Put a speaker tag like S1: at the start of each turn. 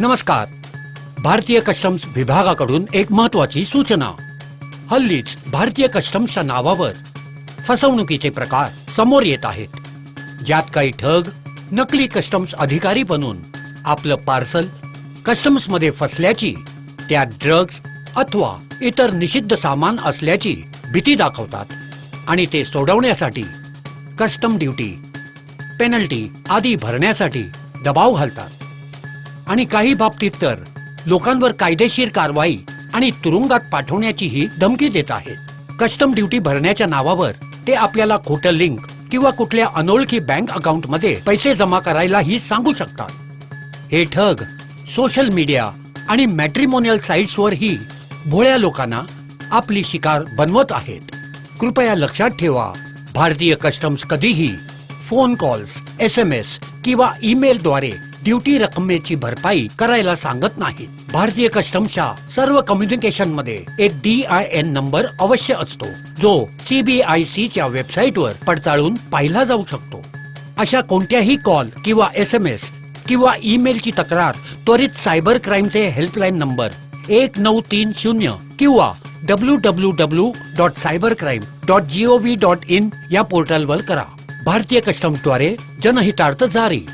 S1: नमस्कार. भारतीय कस्टम्स विभागाकडून एक महत्वाची सूचना. हल्लीच भारतीय कस्टम्सच्या नावावर फसवणुकीचे प्रकार समोर येत आहेत. ज्यात काही ठग नकली कस्टम्स अधिकारी बनून आपलं पार्सल कस्टम्समध्ये फसल्याची त्यात ड्रग्ज अथवा इतर निषिद्ध सामान असल्याची भीती दाखवतात आणि ते सोडवण्यासाठी कस्टम ड्युटी पेनल्टी आदी भरण्यासाठी दबाव घालतात. आणि काही बाबतीत तर लोकांवर कायदेशीर कारवाई आणि तुरुंगात पाठवण्याचीही धमकी देत आहेत कस्टम ड्युटी भरण्याच्या नावावर ते आपल्याला खोटं लिंक किंवा कुठल्या अनोळखी बँक अकाउंटमध्ये पैसे जमा करायलाही सांगू शकतात. हे ठग सोशल मीडिया आणि मॅट्रिमोनियल साईट्सवरही भोळ्या लोकांना आपली शिकार बनवत आहेत. कृपया लक्षात ठेवा भारतीय कस्टम्स कधीही phone calls S M S किंवा ईमेलद्वारे ड्युटी रकमेची भरपाई करायला सांगत नाही. भारतीय कस्टमच्या सर्व कम्युनिकेशनमध्ये एक डी आय एन नंबर अवश्य असतो जो सीबीआयसी च्या वेबसाईटवर पडताळून पाहिला जाऊ शकतो. अशा कोणत्याही कॉल किंवा एस एम एस किंवा ईमेलची तक्रार त्वरित सायबर क्राईमचे हेल्पलाईन नंबर एक नऊ तीन शून्य किंवा W W W dot cyber crime dot GOV dot in या पोर्टलवर करा. भारतीय कस्टम्सद्वारे जनहितार्थ जारी.